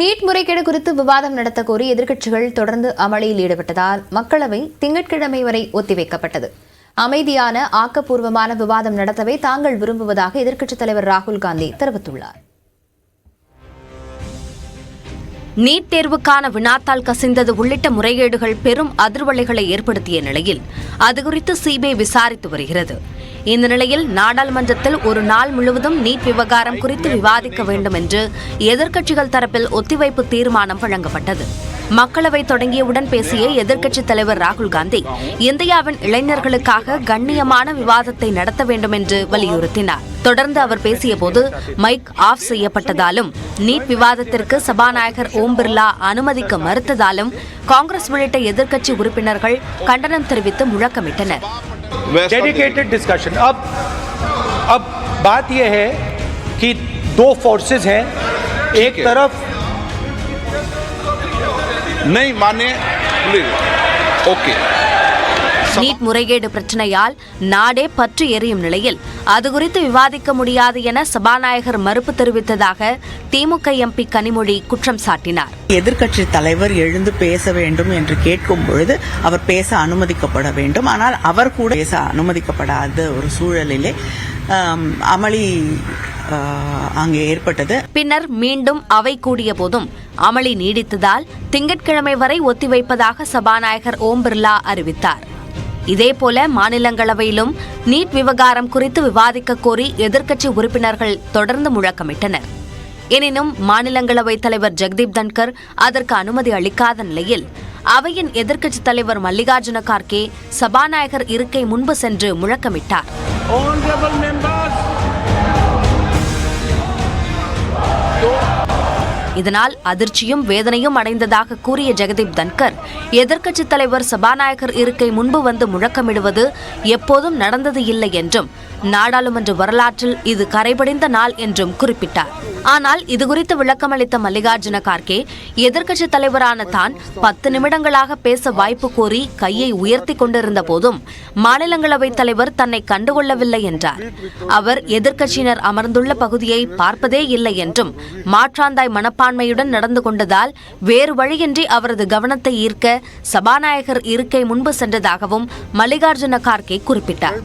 NEET முறைகேடு குறித்து விவாதம் நடத்த கோரி எதிர்க்கட்சிகள் தொடர்ந்து அமளியில் ஈடுபட்டதால் மக்களவை திங்கட்கிழமை வரை ஒத்திவைக்கப்பட்டது. அமைதியான ஆக்கப்பூர்வமான விவாதம் நடத்தவே தாங்கள் விரும்புவதாக எதிர்க்கட்சித் தலைவர் ராகுல் காந்தி தெரிவித்துள்ளார். நீட் தேர்வுக்கான வினாத்தால் கசிந்தது உள்ளிட்ட முறைகேடுகள் பெரும் அதிர்வலைகளை ஏற்படுத்திய நிலையில் அது குறித்து சிபிஐ விசாரித்து வருகிறது. இந்த நிலையில் நாடாளுமன்றத்தில் ஒரு நாள் முழுவதும் நீட் விவகாரம் குறித்து விவாதிக்க வேண்டும் என்று எதிர்க்கட்சிகள் தரப்பில் ஒத்திவைப்பு தீர்மானம் வழங்கப்பட்டது. மக்களவை தொடங்கியவுடன் பேசிய எதிர்க்கட்சித் தலைவர் ராகுல் காந்தி இந்தியாவின் இளைஞர்களுக்காக கண்ணியமான விவாதத்தை நடத்த வேண்டும் என்று வலியுறுத்தினார். தொடர்ந்து அவர் பேசியபோது மைக் ஆஃப் செய்யப்பட்டதாலும் நீட் விவாதத்திற்கு சபாநாயகர் ஓம் பிர்லா அனுமதிக்க மறுத்ததாலும் காங்கிரஸ் உள்ளிட்ட எதிர்க்கட்சி உறுப்பினர்கள் கண்டனம் தெரிவித்து முழக்கமிட்டனர். डेडिकेटेड डिस्कशन अब अब बात यह है कि दो फोर्सेस हैं एक है। तरफ़ नहीं माने प्लीज़ ओके। நீட் முறைகேடு பிரச்சனையால் நாடே பற்றி எரியும் நிலையில். அது குறித்து விவாதிக்க முடியாது என சபாநாயகர் மறுப்பு தெரிவித்ததாக திமுக எம்பி கனிமொழி குற்றம் சாட்டினார். எதிர்க்கட்சி தலைவர் எழுந்து பேச வேண்டும் என்று கேட்கும் பொழுது அவர் பேச அனுமதிக்கப்பட வேண்டும். ஆனால் அவர் கூட பேச அனுமதிக்கப்படாத ஒரு சூழலிலே அமளி அங்கே ஏற்பட்டது. பின்னர் மீண்டும் அவை கூடிய போதும் அமளி நீடித்ததால் திங்கட்கிழமை வரை ஒத்திவைப்பதாக சபாநாயகர் ஓம் பிர்லா அறிவித்தார். இதேபோல மாநிலங்களவையிலும் நீட் விவகாரம் குறித்து விவாதிக்க கோரி எதிர்க்கட்சி உறுப்பினர்கள் தொடர்ந்து முழக்கமிட்டனர். எனினும் மாநிலங்களவை தலைவர் ஜெக்தீப் தன்கர் அதற்கு அனுமதி அளிக்காத நிலையில் அவையின் எதிர்க்கட்சித் தலைவர் மல்லிகார்ஜுன கார்கே சபாநாயகர் இருக்கை முன்பு சென்று முழக்கமிட்டார். இதனால் அதிர்ச்சியும் வேதனையும் அடைந்ததாக கூறிய ஜெகதீப் தன்கர் எதிர்க்கட்சித் தலைவர் சபாநாயகர் இருக்கை முன்பு வந்து முழக்கமிடுவது எப்போதும் நடந்தது இல்லை என்றும் நாடாளுமன்ற வரலாற்றில் இது கரைபடிந்த நாள் என்றும் குறிப்பிட்டார். ஆனால் இதுகுறித்து விளக்கமளித்த மல்லிகார்ஜுன கார்கே எதிர்க்கட்சித் தலைவரான தான் பத்து நிமிடங்களாக பேச வாய்ப்பு கோரி கையை உயர்த்தி கொண்டிருந்த போதும் மாநிலங்களவைத் தலைவர் தன்னை கண்டுகொள்ளவில்லை என்றார். அவர் எதிர்க்கட்சியினர் அமர்ந்துள்ள பகுதியை பார்ப்பதே இல்லை என்றும் மாற்றாந்தாய் மனப்பான்மையுடன் நடந்து கொண்டதால் வேறு வழியின்றி அவரது கவனத்தை ஈர்க்க சபாநாயகர் இருக்கை முன்பு சென்றதாகவும் மல்லிகார்ஜுன கார்கே குறிப்பிட்டார்.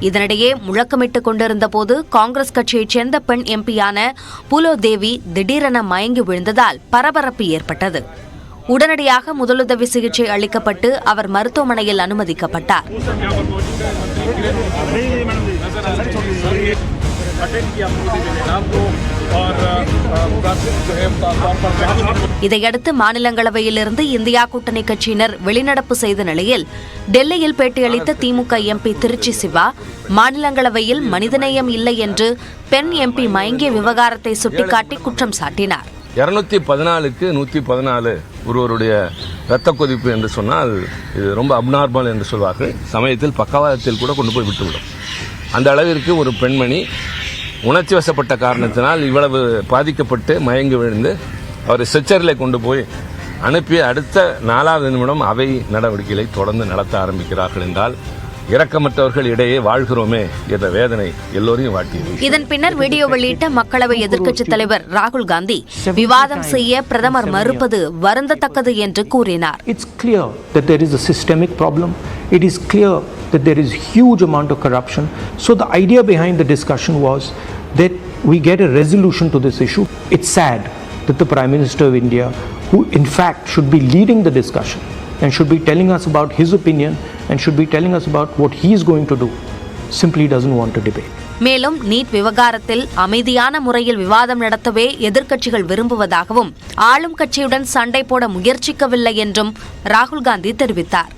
இதனிடையே முழக்கமிட்டுக் கொண்டிருந்த போது காங்கிரஸ் கட்சியைச் சேர்ந்த பெண் எம்பியான புலோ தேவி திடீரென மயங்கி விழுந்ததால் பரபரப்பு ஏற்பட்டது. உடனடியாக முதலுதவி சிகிச்சை அளிக்கப்பட்டு அவர் மருத்துவமனையில் அனுமதிக்கப்பட்டார். இதையடுத்து மாநிலங்களவையிலிருந்து இந்தியா கூட்டணி கட்சியினர் வெளிநடப்பு செய்த நிலையில் டெல்லியில் பேட்டியளித்த திமுக எம்பி திருச்சி சிவா மாநிலங்களவையில் மனிதநேயம் இல்லை என்று பெண் எம்பி மயங்கிய விவகாரத்தை சுட்டிக்காட்டி குற்றம் சாட்டினார். இரநூத்தி பதினாலுக்கு நூற்றி பதினாலு ஒருவருடைய இரத்த கொதிப்பு என்று சொன்னால் இது ரொம்ப அப்நார்மல் என்று சொல்வார்கள். சமயத்தில் பக்கவாதத்தில் கூட கொண்டு போய் விட்டுவிடும். அந்த அளவிற்கு ஒரு பெண்மணி உணர்ச்சி வசப்பட்ட காரணத்தினால் இவ்வளவு பாதிக்கப்பட்டு மயங்கி விழுந்து அவரை ஸ்ட்ரெச்சரில் கொண்டு போய் அனுப்பி அடுத்த நாலாவது நிமிடம் அவை நடவடிக்கைகளை தொடர்ந்து நடத்த ஆரம்பிக்கிறார்கள் என்றால் இரக்கமற்றவர்கள் இடையே வாழ்கிறோமே என்ற வேதனை எல்லோரையும் வாட்டியது இதன் பின்னர் வீடியோ வெளியிட்ட மக்களவை எதிர்க்கட்சித் தலைவர் ராகுல் காந்தி விவாதம் செய்ய பிரதமர் மறுப்பது வருந்தத்தக்கது என்று கூறினார் It's clear that there is a systemic problem. It is clear that there is huge amount of corruption. So the idea behind the discussion was that we get a resolution to this issue. It's sad that the Prime Minister of India, who in fact should be leading the discussion and should be telling us about his opinion and should be telling us about what he is going to do, simply doesn't want to debate. மேலும் NEET விவகாரத்தில் அமைதியான முறையில் விவாதம் நடத்தவே எதிர்க்கட்சிகள் விரும்புவதாகவும் ஆளும் கட்சியுடன் சண்டை போட முயற்சிக்கவில்லை என்றும் ராகுல் காந்தி தெரிவித்தார்